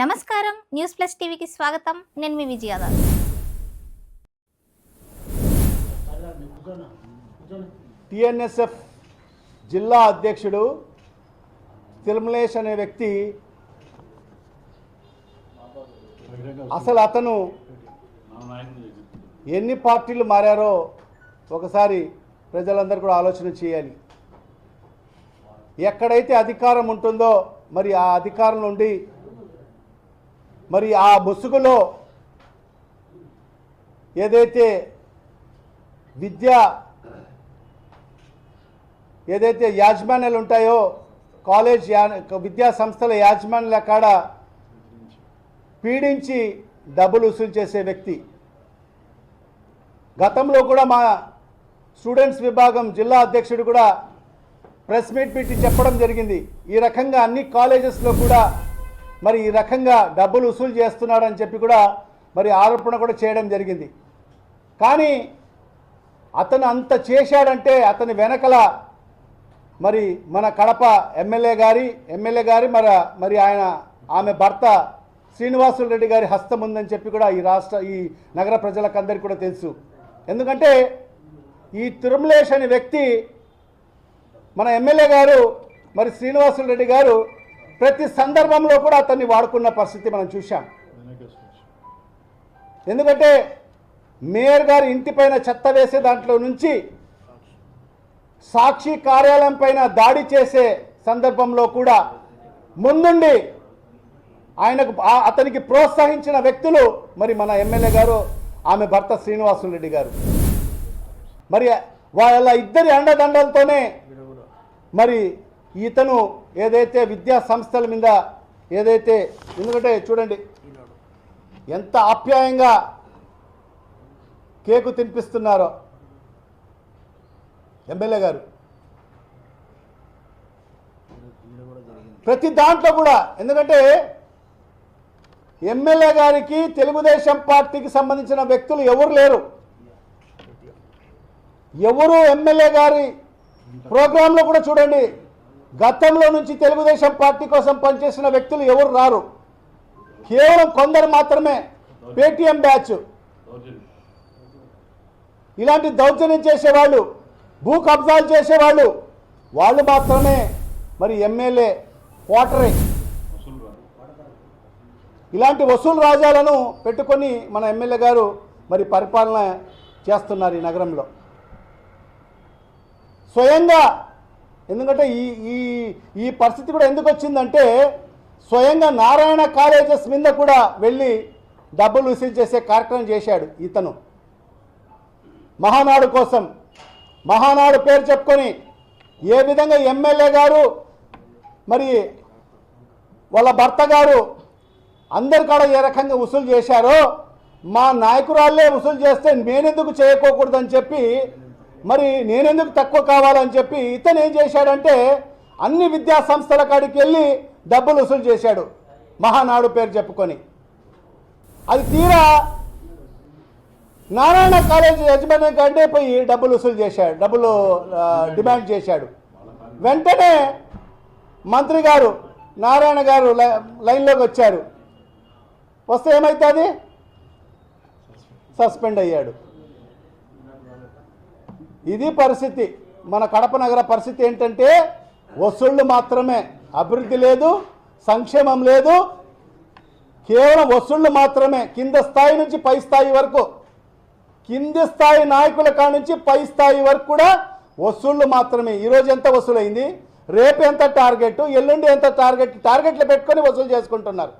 నమస్కారం. News plus టీవీకి స్వాగతం. నేను మీ విజయదాస్ టిఎన్ఎస్ఎఫ్ జిల్లా అధ్యక్షుడు తిరుమలేష్ అనే వ్యక్తి అసలు అతను ఎన్ని పార్టీలు మారారో ఒకసారి ప్రజలందరూ కూడా ఆలోచన చేయాలి. ఎక్కడైతే అధికారం ఉంటుందో మరి ఆ అధికారం నుండి మరి ఆ ముసుగులో ఏదైతే విద్య ఏదైతే యాజమాన్యాలు ఉంటాయో కాలేజ్ యా విద్యా సంస్థల యాజమాన్యాల కాడ పీడించి డబ్బులు వసూలు చేసే వ్యక్తి. గతంలో కూడా మా స్టూడెంట్స్ విభాగం జిల్లా అధ్యక్షుడు కూడా ప్రెస్ మీట్ పెట్టి చెప్పడం జరిగింది. ఈ రకంగా అన్ని కాలేజెస్లో కూడా మరి ఈ రకంగా డబ్బులు వసూలు చేస్తున్నాడని చెప్పి కూడా మరి ఆరోపణ కూడా చేయడం జరిగింది. కానీ అతను అంత చేశాడంటే అతని వెనకల మరి మన కడప ఎమ్మెల్యే గారి ఎమ్మెల్యే గారి మరి మరి ఆయన ఆమె భర్త శ్రీనివాసులు రెడ్డి గారి హస్తం ఉందని చెప్పి కూడా ఈ రాష్ట్ర ఈ నగర ప్రజలకందరికీ కూడా తెలుసు. ఎందుకంటే ఈ తిరుమలేష్ అనే వ్యక్తి మన ఎమ్మెల్యే గారు మరి శ్రీనివాసులు రెడ్డి గారు ప్రతి సందర్భంలో కూడా అతన్ని వాడుకున్న పరిస్థితి మనం చూశాం. ఎందుకంటే మేయర్ గారి ఇంటిపైన చెత్త వేసే దాంట్లో నుంచి సాక్షి కార్యాలయం పైన దాడి చేసే సందర్భంలో కూడా ముందుండి ఆయనకు అతనికి ప్రోత్సహించిన వ్యక్తులు మరి మన ఎమ్మెల్యే గారు ఆమె భర్త శ్రీనివాసులు రెడ్డి గారు. మరి వాళ్ళ ఇద్దరి అండదండలతోనే మరి ఇతను ఏదైతే విద్యా సంస్థల మీద ఏదైతే ఎందుకంటే చూడండి ఎంత ఆప్యాయంగా కేకు తినిపిస్తున్నారో ఎమ్మెల్యే గారు. ప్రతి దాంట్లో కూడా ఎందుకంటే ఎమ్మెల్యే గారికి తెలుగుదేశం పార్టీకి సంబంధించిన వ్యక్తులు ఎవరు లేరు. ఎవరు ఎమ్మెల్యే గారి ప్రోగ్రాంలో కూడా చూడండి గతంలో నుంచి తెలుగుదేశం పార్టీ కోసం పనిచేసిన వ్యక్తులు ఎవరు రారు? కేవలం కొందరు మాత్రమే. Paytm batch. ఇలాంటి దౌర్జన్యం చేసేవాళ్ళు భూ కబ్జాలు చేసేవాళ్ళు వాళ్ళు మాత్రమే. మరి ఎమ్మెల్యే క్వార్టరే. ఇలాంటి వసూలు రాజాలను పెట్టుకొని మన ఎమ్మెల్యే గారు మరి పరిపాలన చేస్తున్నారు ఈ నగరంలో. స్వయంగా ఎందుకంటే ఈ ఈ ఈ పరిస్థితి కూడా ఎందుకు వచ్చిందంటే స్వయంగా నారాయణ కాలేజెస్ మీద కూడా వెళ్ళి డబ్బులు వసూలు చేసే కార్యక్రమం చేశాడు ఇతను. మహానాడు కోసం. మహానాడు పేరు చెప్పుకొని ఏ విధంగా ఎమ్మెల్యే గారు మరి వాళ్ళ భర్త గారు అందరి కాడ ఏ రకంగా వసూలు చేశారో మా నాయకురాళ్ళే వసూలు చేస్తే నేనెందుకు చేయకోకూడదని చెప్పి మరి నేనెందుకు తక్కువ కావాలని చెప్పి ఇతను ఏం చేశాడంటే అన్ని విద్యా సంస్థల కాడికి వెళ్ళి డబ్బులు వసూలు చేశాడు. మహానాడు పేరు చెప్పుకొని. అది తీరా నారాయణ కాలేజ్ యజమాని కంటే పోయి డబ్బులు వసూలు చేశాడు డబ్బులు డిమాండ్ చేశాడు. వెంటనే మంత్రి గారు నారాయణ గారు లైన్లోకి వచ్చారు. వస్తే ఏమవుతుంది సస్పెండ్ అయ్యాడు. ఇది పరిస్థితి. మన కడప నగర పరిస్థితి ఏంటంటే వసూళ్ళు మాత్రమే. అభివృద్ధి లేదు సంక్షేమం లేదు. కేవలం వసూళ్ళు మాత్రమే. కింద స్థాయి నుంచి పై స్థాయి వరకు. కింది స్థాయి నాయకుల కాడ నుంచి పై స్థాయి వరకు కూడా వసూళ్ళు మాత్రమే. ఈరోజు ఎంత వసూలైంది? రేపు ఎంత టార్గెట్? ఎల్లుండి ఎంత టార్గెట్? టార్గెట్లు పెట్టుకొని వసూలు చేసుకుంటున్నారు.